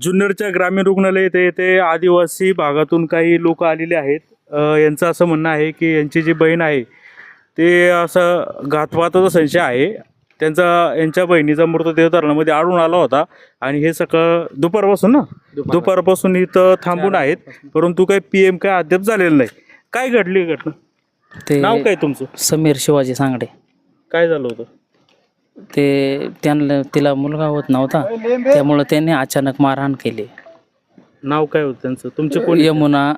जुन्नरच्या ग्रामीण रुग्णालय येथे येथे आदिवासी भागातून काही लोक आलेले आहेत. अ, यांचं असं म्हणणं आहे की यांची जी बहीण आहे ते असं घातपाताचा संशय आहे. त्यांचा यांच्या बहिणीचा मृतदेह धरणामध्ये आढळून आला होता आणि हे सकाळ दुपारपासून ना? दुपारपासून. इथं थांबून आहेत. परंतु काही पी एम काय अद्याप झालेलं नाही. काय घडली ही घटना? ते नाव काय तुमचं? समीर शिवाजी सांगडे. काय झालं होतं? ते त्यांना तिला मुलगा होत नव्हता. त्यामुळं त्यांनी अचानक मारहाण केली. नाव काय होतं त्यांचं? तुमचे कोण यमुना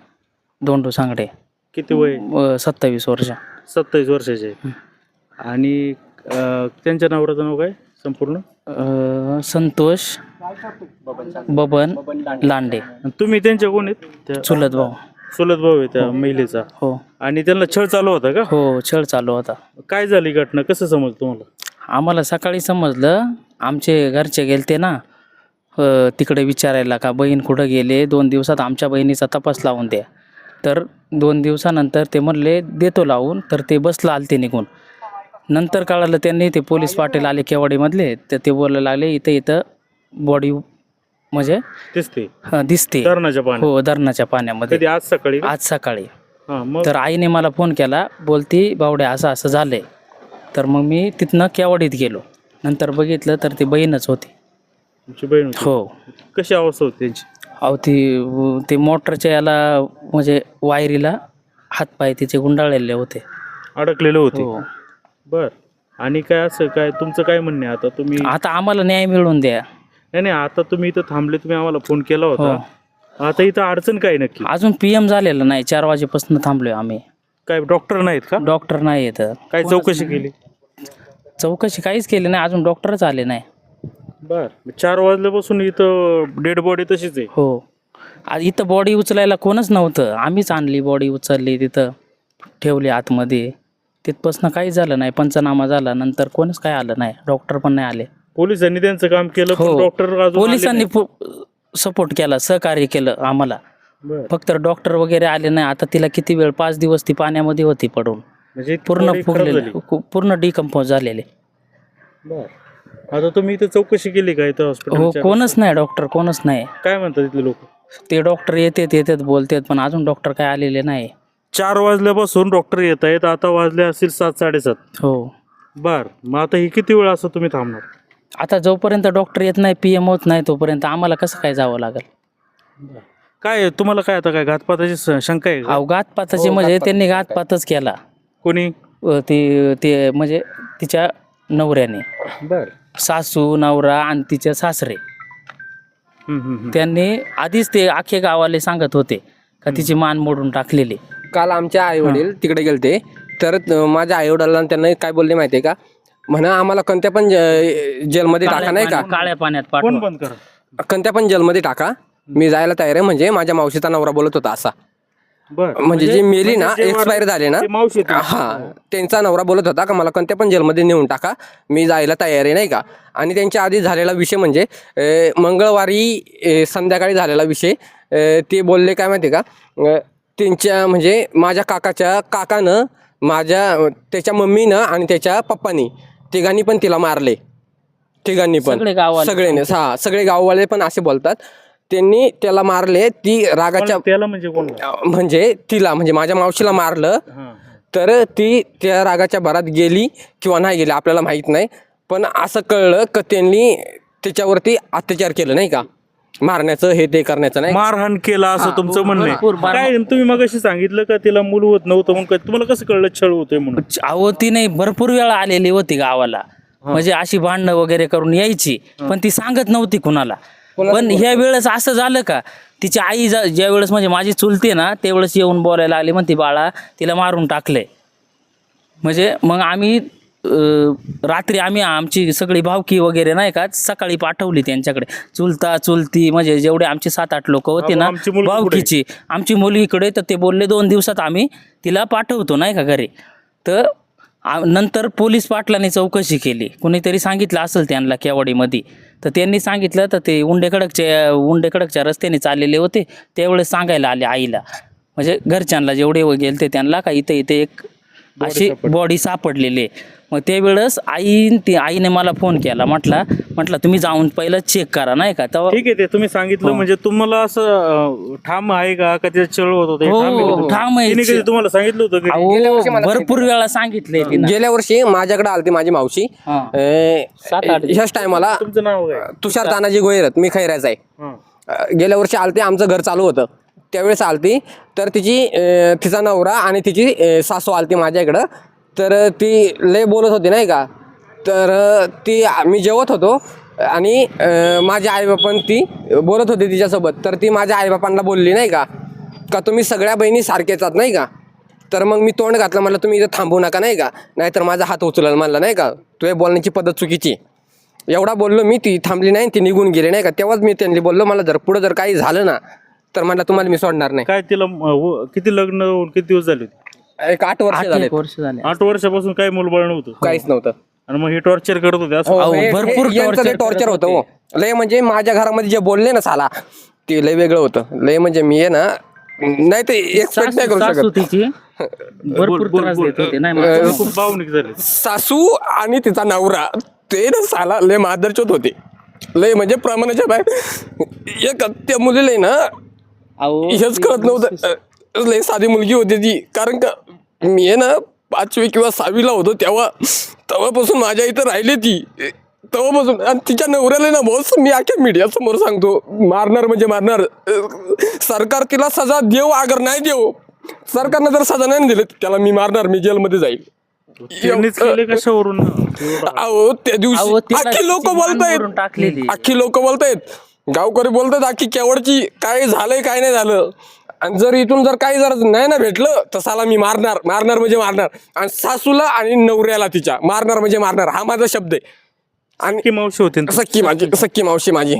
दोंडू सांगडे. किती वय? व सत्तावीस वर्ष. सत्तावीस वर्षाचे आणि अ, त्यांच्या नवऱ्याचं नाव काय संपूर्ण? अं, संतोष बबन लांडे. आणि तुम्ही त्यांच्या कोण आहेत? त्या चुलत भाऊ. चुलत भाऊ आहे त्या महिलेचा. हो. आणि त्यांना छळ चालू होता का? हो छळ चालू होता. काय झाली घटना? कसं समजलं तुम्हाला? आम्हाला सकाळी समजलं आमचे घरचे गेलते ना तिकडे विचारायला का बहीण कुठं गेले? दोन दिवसात आमच्या बहिणीचा तपास लावून द्या. तर दोन दिवसानंतर ते म्हणले देतो लावून. तर ते बसला आलते निघून. नंतर कळालं त्यांनी ते पोलीस पाटील आले केवाडीमधले तर ते बोलायला लागले इथं इथं बॉडी म्हणजे तेच ते अ, दिसते. धरणाच्या पाण्यात. हो धरणाच्या पाण्यामध्ये. आज सकाळी? आज सकाळी. तर आईने मला फोन केला बोलती बावड्या असं असं झालंय. तर मग मी तिथनं केवाडीत गेलो. नंतर बघितलं तर ती बहीणच होती. तुमची बहीण होती. हो. कशी अवस्था होती त्यांची? अहो ती ते मोटरच्या याला म्हणजे वायरीला हातपाय तिचे गुंडाळलेले होते. अडकलेले होते? हो. बर. आणि काय असं काय तुमचं काय म्हणणे आता तुम्ही आता आम्हाला न्याय मिळवून द्या. नाही नाही आता तुम्ही इथं थांबले तुम्ही आम्हाला फोन केला होता. हो. आता इथं अडचण काय नक्की? अजून पी एम झालेलं नाही. चार वाजेपासून थांबलोय आम्ही. काय डॉक्टर नाहीत का? डॉक्टर नाही येत काय चौकशी केली? चौकशी काहीच केली नाही अजून डॉक्टरच आले नाही. बर चार वाजल्यापासून इथं डेड बॉडी तशीच आहे. हो. आज इथं बॉडी उचलायला कोणच नव्हतं. आम्हीच आणली बॉडी उचलली तिथं ठेवली आतमध्ये. तिथपासून काही झालं नाही पंचनामा झाला नंतर कोणच काय आलं नाही. डॉक्टर पण नाही आले. पोलिसांनी त्यांचं काम केलं पण हो. डॉक्टर अजून आले पोलिसांनी सपोर्ट केला सहकार्य केलं आम्हाला. नाही. बर. फक्त डॉक्टर वगैरे आले नाही. आता तिला किती वेळ? पाच दिवस ती पाण्यामध्ये होती पडून. म्हणजे पूर्ण खराब फुगलेली. झाली. पूर्ण डिकम्पोज झालेले. बर. आता तुम्ही इथं चौकशी केली का इथं हो हॉस्पिटल कोणच नाही डॉक्टर कोणच नाही. काय म्हणतात इथले लोक? ते डॉक्टर येतात येतात बोलतात पण अजून डॉक्टर काय आलेले नाही. चार वाजल्यापासून डॉक्टर येत आहेत आता वाजले असतील सात साडेसात. हो. बर. मग आता ही किती वेळ असं तुम्ही थांबणार? आता जोपर्यंत डॉक्टर येत नाही पी एम होत नाही तोपर्यंत आम्हाला कसं काय जावं लागेल? काय? तुम्हाला काय आता काय घातपाताची स- शंका आहे का? अहो घातपाताचे म्हणजे त्यांनी घातपातच केला. कोणी? अ, ते ते म्हणजे तिच्या नवऱ्याने. बर. सासू नवरा आणि तिचे सासरे. त्यांनी आधीच ते अख्खे गावाले सांगत होते का तिची मान मोडून टाकलेली. काल आमचे आई वडील तिकडे गेलते. तर त- माझ्या आई वडिलांना त्यांना काय बोलले माहितीये का? म्हणा आम्हाला कोणत्या पण ज- जेलमध्ये टाका नाही का? काळ्या पाण्यात बंद करा? कोणत्या पण जेलमध्ये टाका. मी जायला तयार आहे. म्हणजे माझ्या मावशीचा नवरा बोलत होता असा. बर. म्हणजे जी मेली ना म्हणजे जे एक्सपायर झाले ना ते मावशी आहेत. हा त्यांचा नवरा बोलत होता का मला कोणत्या पण जेलमध्ये नेऊन टाका मी जायला तयार आहे नाही का? आणि त्यांच्या आधी झालेला विषय म्हणजे अ, मंगळवारी अ, संध्याकाळी झालेला विषय अ, ते बोलले काय माहिती का अ, त्यांच्या म्हणजे माझ्या काकाच्या काकानं माझ्या त्याच्या मम्मीनं आणि त्याच्या पप्पानी तिघांनी पण तिला मारले. तिघांनी पण. सगळे गाववाले. सगळेने हा सगळे गाववाले पण असे बोलतात. त्यांनी त्याला मारले ती रागाच्या त्याला म्हणजे कोण म्हणजे तिला म्हणजे माझ्या मावशीला मारलं. तर ती त्या रागाच्या भरात गेली किंवा नाही गेली आपल्याला माहीत नाही. पण असं कळलं का त्यांनी त्याच्यावरती अत्याचार केलं नाही का? मारण्याचं हे ते करण्याचं नाही? मारहाण केला असं तुमचं म्हणणं आहे. काय तुम्ही मग सांगितलं का तिला मूल होत नव्हतं मग काय- तुम्हाला कसं कळलं छळ होतोय म्हणून? अहो ती नाही भरपूर वेळा आलेली होती गावाला. म्हणजे अशी भांडणं वगैरे करून यायची पण ती सांगत नव्हती कुणाला. पण ह्या वेळेस असं झालं का तिची आई जा- ज्या वेळेस म्हणजे माझी चुलते ना त्यावेळेस येऊन बोलायला आली म्हणते बाळा तिला मारून टाकलंय. म्हणजे मग आम्ही अं, रात्री आम्ही आमची सगळी भावकी वगैरे नाही का सकाळी पाठवली त्यांच्याकडे. चुलता चुलती म्हणजे जेवढे आमचे सात आठ लोक होते ना आमची मुलगी भावकीची आमची मुलगीकडे तर ते बोलले दोन दिवसात आम्ही तिला पाठवतो नाही का घरी. तर आ- नंतर पोलीस पाटलांनी चौकशी केली. कुणीतरी सांगितलं असेल त्यांना केवाडीमध्ये. तर त्यांनी सांगितलं तर ते उंडेकडकच्या उंडेकडकच्या रस्त्याने चाललेले होते. त्यावेळेस सांगायला आले आईला. म्हणजे घरच्यांना जेवढे गेलते त्यांना का इथे इथे एक अशी बॉडी सापडलेली आहे. मग त्यावेळेस आई ती आईने मला फोन केला. म्हटला म्हटलं तुम्ही जाऊन पहिलं चेक करा नाही का? तेव्हा ठीक आहे ते तुम्ही सांगितलं. म्हणजे तुम्हाला असं अं, ठाम आहे का? का ते चळ होत होते हो, ठाम आहे का तुम्ही? ठाम आहे. तिने कधी तुम्हाला सांगितलं होतं की अहो, भरपूर वेळा सांगितलंय तिनं. गेल्या वर्षी माझ्याकडे आलती माझी मावशी. हा. अं, सात आठ ह्याच टायमाला तुमचं नाव काय? तुषार तानाजी गोयरत मी खैराचा आहे. हां. अं, गेल्या वर्षी आलते आमचं घर चालू होतं. त्यावेळेस आलती. तर तिची तिचा नवरा आणि तिची सासू आलती माझ्याकडं तर ती लय बोलत होती नाही का? तर ती मी जेवत होतो आणि माझे माझ्या आईबापान ती बोलत होती तिच्यासोबत. तर ती माझ्या आईबापांना बोलली नाही का? का तुम्ही सगळ्या बहिणी सारखेच आहात नाही का? तर मग मी तोंड घातलं म्हणलं तुम्ही इथं थांबू नका नाही का? नाहीतर माझा हात उचलल म्हणलं नाही का? तुझ्या बोलण्याची पद्धत चुकीची. एवढा बोललो मी ती थांबली नाही ती निघून गेली नाही का? तेव्हाच मी त्यांनी बोललो मला जर पुढं जर काही झालं ना तर म्हणलं तुम्हाला मी सोडणार नाही. काय तिला अं, व- किती लग्न होऊन किती दिवस झाले होते? एक आठ वर्ष आठ झाले एक वर्ष झाले. आठ वर्षापासून काही मुलबाळ नव्हतं. काहीच नव्हतं. आणि मग हे टॉर्चर करत होते असं अहो, भरपूर हे- टॉर्चर करत होतं हो. लय म्हणजे माझ्या घरामध्ये जे बोलले ना साला ते लय वेगळं होतं. लय म्हणजे मी आहे ना नाही ते एक्सपेक्ट नाही करू सासू शकत. तिची भरपूर बोल, त्रास बोल. देत होते नाही तुम्ही मला- खूप भावनिक झाले. सासू आणि तिचा नवरा ते ना साला लय मादरचोत होते. लय म्हणजे प्रमाणाच्या बाहेर एक त्या मुलीला आहे ना हेच कळत नव्हतं. लय साधी मुलगी होती ती. कारण का मी आहे ना पाचवी किंवा सहावीला होतो तेव्हा तेव्हापासून माझ्या इथं राहिली ती. तेव्हापासून. आणि तिच्या नवऱ्याला ना बॉस मी अख्या मीडिया समोर सांगतो. मारणार म्हणजे मारणार. सरकार तिला सजा देऊ अगर नाही देऊ सरकारनं जर सजा नाही दिली त्याला मी मारणार. मी जेलमध्ये जाईल. त्यांनीच केले कशावरून अहो त्या दिवशी अख्खी लोक बोलतायत. अख्खी लोक बोलतायत. गावकरी बोलतायत अख्खी केवडची काय झालंय काय नाही झालं? आणि जर इथून जर काही जर नाही ना भेटलं तर साला मी मारणार मारणार म्हणजे मारणार. आणि सासूला आणि नवऱ्याला तिच्या मारणार म्हणजे मारणार. हा माझा शब्द आहे. आणि की मावशी होते. सख्खी माझी सख्खी मावशी माझी.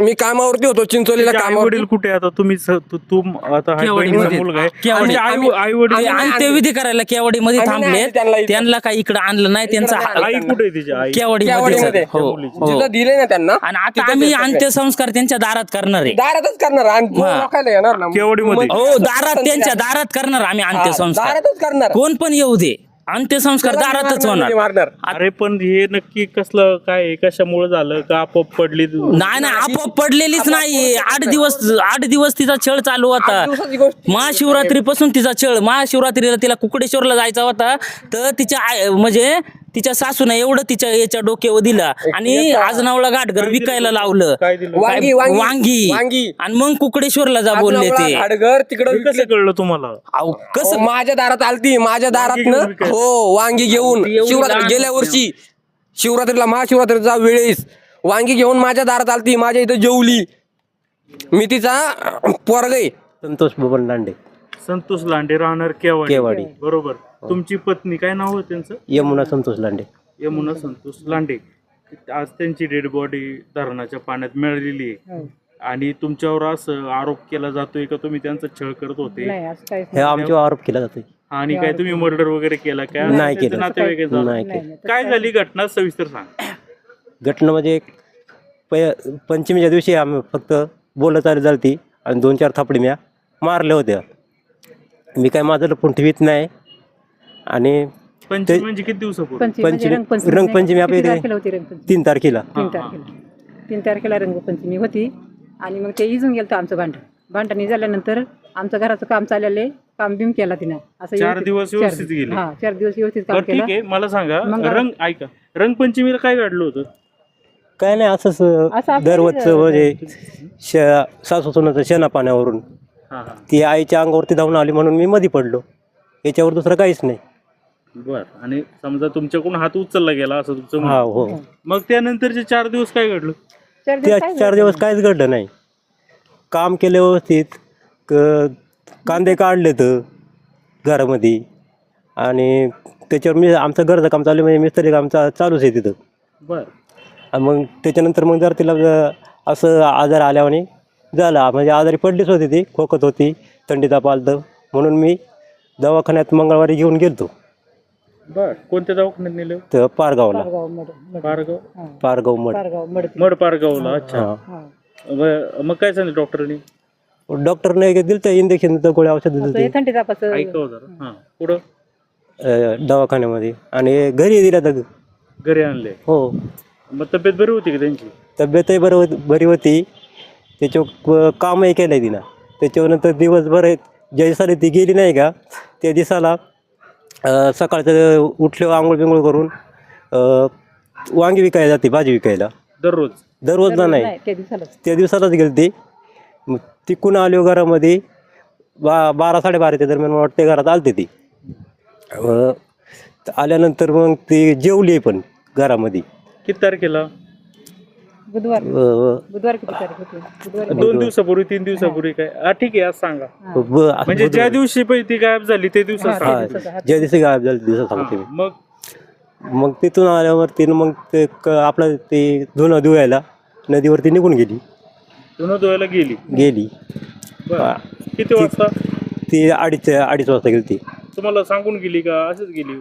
मी कामावरती होतो चिंचोलीला आई कामावरती वडील कुठे आता तुम्ही स- तू तू आता हा केवढी बहिणीचा मध्ये? मुलगा आहे केवढी? आई आई वडील ते अंत्यविधी करायला केवाडीमध्ये आम्ही नाही थांबले आणलं त्यांना इथं. त्यांना काही इकडे आणलं नाही त्यांचा इकडं आई कुठे आहे तिची आई केवाडीमध्ये केवडीमध्ये. हो हो. जिथं दिले ना त्यांना आणि आता आम्ही. अंत्यसंस्कार त्यांच्या दारात करणार आहे दारातच करणार आणि तो हा. लोकायला येणार ना केवडीमध्ये? हो दारात त्यांच्या दारात करणार आम्ही अंत्यसंस्कार दारातच करणार कोण पण येऊ दे अंत्यसंस्कार दारातच होणार. मारणार. अरे पण हे नक्की कसलं काय आहे? कशामुळे झालं? का आपोआप पडली नाही नाही आपोआप पडलेलीच नाही. आठ दिवस आठ दिवस तिचा छळ चालू होता. दिवसाची गोष्ट महाशिवरात्रीपासून तिचा छळ महाशिवरात्रीला तिला कुकडेश्वरला जायचा होता. तर तिच्या आय- म्हणजे तिच्या सासूने एवढं तिच्या याच्या डोक्यावर दिला आणि आजनावला गाठघर विकायला लावलं. काय दिलं? वांगी वांगी वांगी. वांगी. आणि मग कुकडेश्वरला जा बोलले ते. हाडगर तिकडं कसं कळलं तुम्हाला? अहो, कसं? माझ्या दारात आलती माझ्या दारात घेऊन. हो वांगी घेऊन. एवढी शिवरात्री लहान गेल्या. वर्षी शिवरात्रीला महाशिवरात्रीचा वेळेस वांगी घेऊन माझ्या दारात आलती माझ्या इथं जेवली. मी तिचा पोरग आहे. संतोष बबन लांडे संतोष लांडे राहणार केवाडी. केवाडी. बरोबर. तुमची पत्नी काय नाव आहे त्यांचं? यमुना संतोष लांडे. यमुना संतोष लांडे. आज त्यांची डेड बॉडी धरणाच्या पाण्यात मिळालेली आहे. आणि तुमच्यावर असं आरोप केला जातोय का? तुम्ही त्यांचा छळ करत होते. हे आमच्यावर आरोप केला जातोय. आणि काय तुम्ही मर्डर वगैरे केला का? नाही केलं. नातेवाईक आहे झालं? नाही केलं. काय झाली घटना? सविस्तर सांग. घटना म्हणजे एक पै पंचमीच्या दिवशी आम्ही फक्त बोलत आली झालती. आणि दोन चार थापडी म्या मारल्या होत्या. मी काय माझं लपून ठेवीत नाही. आणि पंचमी म्हणजे किती दिवसापूर्वी? पंचमी म्हणजे पंचमी- रंगपंचमी. रंगपंचमी नाही. आपल्या किती इथे- तारखेला होती रंगपंचमी? तीन तारखेला. तीन तारखेला. तीन तारखेला रंगपंचमी होती. आणि मग ते इजून गेलं आमचं भांडण. भांडणी झाल्यानंतर आमचं घराचं काम चाललेलं काम बिम केला तिनं. असं चार व्यवस्थित- दिवस चार- व्यवस्थित गेले. हा चार दिवस व्यवस्थित काम बरं ठीक केलं. आहे. मला सांगा मग- रंग ऐका. रंगपंचमीला काय घडलं होतं? काय नाही असंच आपलं- दररोजचं म्हणजे श सासू सुनाचं शेणा पाण्यावरून हा ती आईच्या अंगावरती धावून आली म्हणून मी मध्ये पडलो. याच्यावर दुसरं काहीच नाही. बर. आणि समजा तुमच्याकडून हात उचलला गेला असं तुमचं म्हणणं. हा हो. मग त्यानंतरचे चार दिवस काय घडलं? चार त्या दिवस काय चार दिवस काहीच घडलं नाही. काम केलं व्यवस्थित. क कांदे काढले तर घरामध्ये. आणि त्याच्यावर मी आमचं घरचं काम चालू आहे, म्हणजे मिस्त्री काम चा चालूच आहे तिथं. बर. आणि मग त्याच्यानंतर मग जर तिला ज- असं आजार आल्याने झाला. म्हणजे आजारी पडलीच होती ती खोकत होती थंडी ताप आलतं म्हणून मी दवाखान्यात मंगळवारी घेऊन गेलतो. बर. कोणत्या दवाखान्यात नेलं? तर पारगावला. पारगाव मड मड पारगाव? पारगाव मठ पारगाव मड मड पारगावला अच्छा. हां. मग काय सांगितलं डॉक्टरनी? डॉक्टरने दिलं तर इंजेक्शन तर गोळ्या औषध दिलं थंडी तापाचं ऐकावं जरा हा. पुढं? अं, दवाखान्यामध्ये. आणि घरी दिल्या तर घरी आणले. हो. मग तब्येत बरी होती का त्यांची? तब्येतही बरं होत बरी होती. त्याच्यावर कामही केलं आहे तिनं. त्याच्यानंतर दिवसभर ज्या दिवसाला ती गेली नाही का त्या दिवसाला अं, सकाळचं उठले आंघोळ बिंघोळ करून वांगी विकायला जाते भाजी विकायला. दररोज? दररोज ना नाही. त्या दिवसालाच. त्या दिवसालाच गेली ती तिकून आलो घरामध्ये बा बारा साडेबाराच्या दरम्यान मला वाटते घरात आलते ती. आल्यानंतर मग ती जेवली पण घरामध्ये. किती तारखेला? बुधवार. अं, बुधवार किती तारीख होती? बुधवार. दोन दिवसापूर्वी तीन दिवसापूर्वी काय? हा ठीक आहे आज सांगा. ब- म्हणजे ज्या दिवशी पहिली ती गायब झाली ते दिवसात हा, सांगा. हा. ज्या दिवशी गायब झाली दिवसा सांगते मी हा, मग? मग तिथून आल्यावर तिनं मग ते क- आपलं ते धुणं धुवायला नदीवरती निघून गेली. धुणं धुवायला गेली. गेली. बरं. किती वाजता? ती अडीच अडीच वाजता गेली ती. तुम्हाला सांगून गेली का? असंच गेली.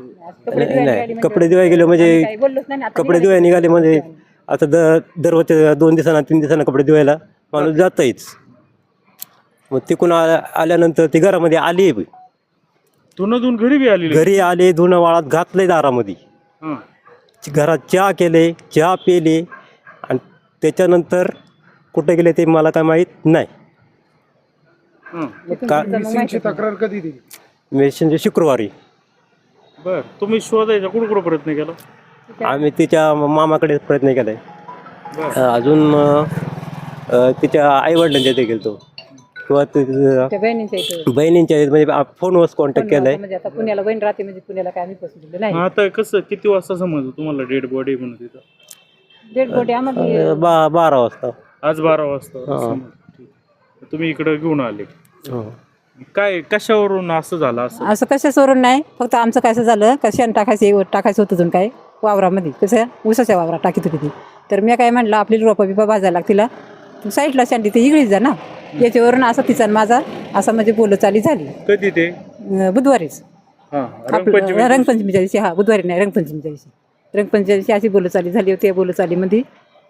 कपडे धुवायला नाही निघाली कपडे धुवायला गेले म्हणजे काही बोललोच नाही ना, आता कपडे धुवायला निघाले म्हणजे आता दर दररोजच्या दोन दिवसांना तीन दिवसांना कपडे धुवायला माणूस जाताच मग तिकून आ- आल्यानंतर ती घरामध्ये आली धुणं धुवून घरी बी आलेली? घरी आले धुणं वाळात घातले दारामध्ये. हा. घरात चहा केले चहा पेले आणि त्याच्यानंतर कुठे गेले ते मला काय माहीत नाही. हा. का तक्रार कधी दिली? म्हणजे शुक्रवारी. बर तुम्ही शोधायचा कुठं कुठं प्रयत्न केला? आम्ही तिच्या मामाकडे प्रयत्न केलाय. अजून अं, तिच्या आईवडिलांच्या इथे गेलतो. किंवा त्या बहिणींच्या इथं बहिणींच्या इथे म्हणजे आप- फोनवर कॉन्टॅक्ट केलाय. म्हणजे आता पुण्याला बहीण राहते म्हणजे पुण्याला काय आम्ही पसंत दिलं नाही. आता कसं किती वाजता समजलं तुम्हाला डेड बॉडी म्हणून तिथं? डेड बॉडी आम्हाला अं, बा बारा वाजता. आज बारा वाजता समजलं. ठीक. तुम्ही इकडे घेऊन आले. हो. काय कशावरून असं झालं असं? असं कशाच नाही. फक्त आमचं काय असं झालं का शेण टाकायचं टाकायचं होतं अजून काय. वावरामध्ये. कसं? ऊसाच्या वावरात टाकीत होती ती. तर मी काय म्हणलं आपली रोपा बिपा भाजायला लागतीला तू साईडला शांती ती इगळीच जा ना. याच्यावरून असा तिचा आणि माझा असा म्हणजे बोलचाली झाली. कधी ते? अं, बुधवारीच. हा आपलं रंगपंचमी रंगपंचमीच्या दिवशी हा बुधवारी नाही रंगपंचमीच्या दिवशी. रंगपंचमीच्या दिवशी अशी बोलचाली झाली होती या बोलचालीमध्ये.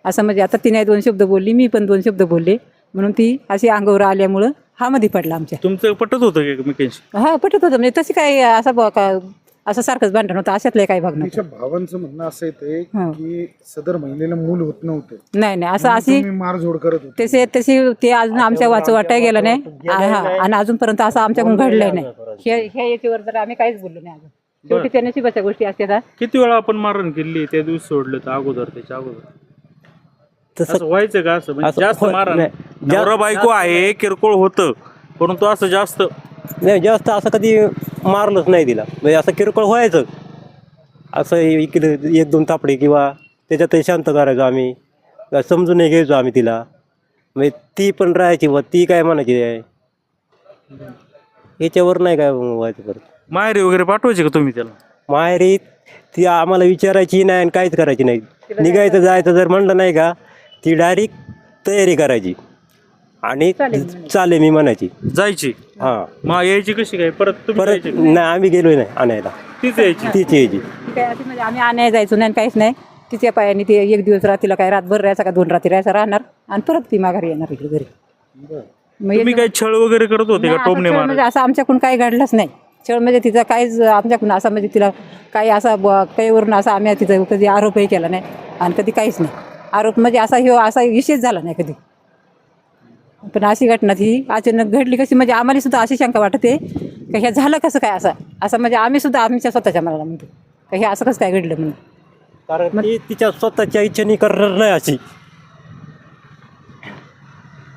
असं म्हणजे आता तिने दोन शब्द बोलली मी पण दोन शब्द बोलले. म्हणून ती अशी अंगावर आल्यामुळं हा मध्ये पडला आमच्या. तुमचं पटत होतं का एकमेकांशी? हा पटत होतं. म्हणजे तशी काय असं का असं सारखंच भांडण होतं. अशातलं काही भाग तिच्या नव्हतं. भावांचं म्हणणं असं येते हं. की सदर महिलेला मूल होत नव्हतं. नाही नाही. असं अशी तुम्ही मारझोड करत होते. तसे तशी ते अजून आमच्या वाचं वाटाय गेलं नाही. हा हा. आणि अजूनपर्यंत असं आमच्याकडून घडलंय नाही. हे ह्या याच्यावर तर आम्ही काहीच बोललो नाही अजून. शेवटी त्या नशिबाच्या गोष्टी असतात किती वेळा आपण मारण केली त्या दिवस सोडलं तर अगोदर त्याच्या अगोदर? तसं असं व्हायचं का असं? म्हणजे जास्त मारण. नाही. नवरा बायको आहे किरकोळ होतं परंतु असं जास्त नाही जास्त असं कधी मारलंच नाही तिला. म्हणजे असं किरकोळ व्हायचं. असं इकडे एक दोन तापडे किंवा त्याच्यात शांत करायचो आम्ही. समजून नाही घ्यायचो आम्ही तिला. म्हणजे ती पण राहायची व ती काय म्हणायची? आहे याच्यावर नाही काय व्हायचं परत. माहेरी वगैरे पाठवायचे का तुम्ही त्याला? माहेरी ती आम्हाला विचारायची नाही आणि काहीच करायची नाही. निघायचं जायचं जर म्हणलं नाही का ती डायरेक्ट तयारी करायची. आणि चाले मी म्हणायची. जायची. हां. मग यायची कशी काय? परत तुम्ही परत जायचे का? नाही आम्ही गेलोय नाही आणायला. तीच यायची? तीच यायची. ती काय अशी म्हणजे आम्ही आणायला जायचो नाही आणि काहीच नाही. तिच्या पायाने ते एक दिवस रात्रीला काय रातभर राहायचा का? दोन रात्री राहायचा राहणार. आणि परत ती माघारी येणार इकडे घरी. मग तुम्ही काय छळ वगैरे करत होते नाही, का असं टोमणे छळ मार म्हणजे असं आमच्याकडून काही घडलंच नाही. छळ म्हणजे तिचा काहीच आमच्याकडून असं म्हणजे तिला काही असा ब- काहीवरून असा आम्ही तिचा कधी आरोपही केला नाही. आणि कधी काहीच नाही. आरोप म्हणजे असा ह्यो असा विषयच झाला नाही कधी. पण अशी घटना ती अचानक घडली कशी म्हणजे आम्हाला सुद्धा अशी शंका वाटते का ह्या झालं कसं काय असं? असं म्हणजे आम्ही सुद्धा आमच्या स्वतःच्या मनाला म्हणतो का हे असं कसं काय घडलं म्हणून? कारण ती तिच्या स्वतःच्या इच्छेने करणार नाही अशी.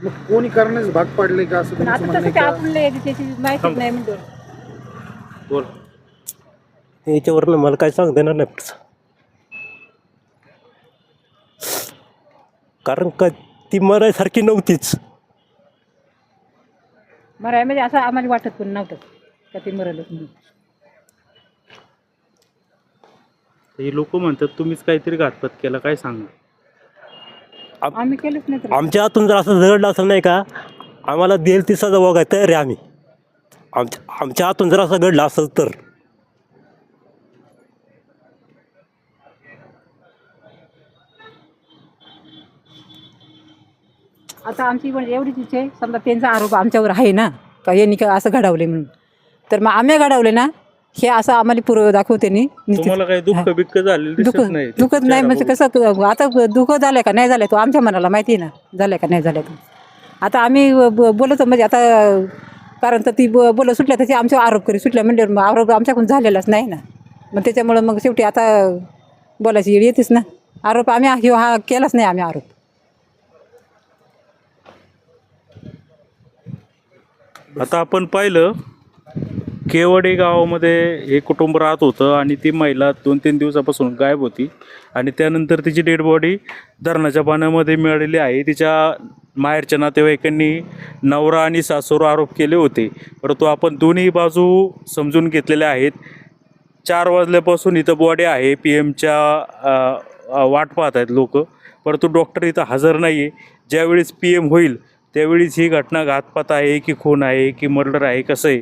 मग कोणी करण्यास भाग पाडले का असं पण तुमचं आता म्हणणं तसं आहे काय का त्याची माहितीच नाही म्हणतो बोल. याच्यावरनं मला काय सांगता येणार नाही पुढचं. कारण का ती मरायसारखी नव्हतीच. मराय म्हणजे असं आम्हाला वाटत पण नव्हतं का ती म्हणून. हे लोक म्हणतात तुम्हीच काहीतरी घातपात केला काय सांगा आम्ही केलंच नाही तर. आमच्या हातून जर असं झगडलं असं नाही का आम्हाला देईल ती सजा बघाय तयार आहे आम्ही. आमच्या आमच्या हातून जर असं घडलं असेल तर. आता आमची म्हणजे एवढीच इच्छा आहे. समजा त्यांचा आरोप आमच्यावर आहे ना का यांनी का असं घडवले म्हणून. तर मग आम्ही घडवले ना हे असं आम्हाला पुरावे दाखवते नी नुसती- तुम्हाला काही दुःख बिक्क झालेलं दुःख दिसत नाही दुखत नाही म्हणजे कसं आता दुःख झालं का नाही झालं तो आमच्या मनाला माहिती आहे ना झालं का नाही झालं तो. आता आम्ही ब- बोलतो म्हणजे आता कारण तर ती ब- बोलत सुटल्या त्याचे आमचे आरोप करी सुटल्या म्हणजे मग आरोप आमच्याकडून झालेलाच नाही ना. मग त्याच्यामुळं मग शेवटी आता बोलायची येतेच ना. आरोप आम्ही हा केलाच नाही आम्ही आरोप. आता आपण पाहिलं केवडे गावामध्ये हे कुटुंब राहत होतं आणि ती महिला दोन तीन दिवसापासून गायब होती. आणि त्यानंतर तिची डेड बॉडी धरणाच्या पाण्यामध्ये मिळालेली आहे. तिच्या माहेरच्या नातेवाईकांनी नवरा आणि सासूर आरोप केले होते. परंतु आपण दोन्ही बाजू समजून घेतलेल्या आहेत. चार वाजल्यापासून इथं बॉडी आहे. पी एमच्या वाट पाहत आहेत लोक. परंतु डॉक्टर इथं हजर नाही आहे ज्यावेळेस पी एम होईल त्यावेळीच ही घटना घातपात आहे की खून आहे की मर्डर आहे कसं आहे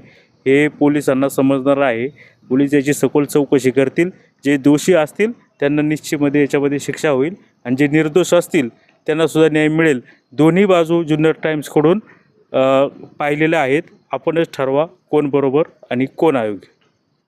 हे पोलिसांना समजणार आहे. पोलीस याची सखोल चौकशी करतील. जे दोषी असतील त्यांना निश्चितमध्ये याच्यामध्ये शिक्षा होईल. आणि जे निर्दोष असतील त्यांनासुद्धा न्याय मिळेल. दोन्ही बाजू जुन्नर टाईम्सकडून पाहिलेल्या आहेत. आपणच ठरवा कोण बरोबर आणि कोण अयोग्य.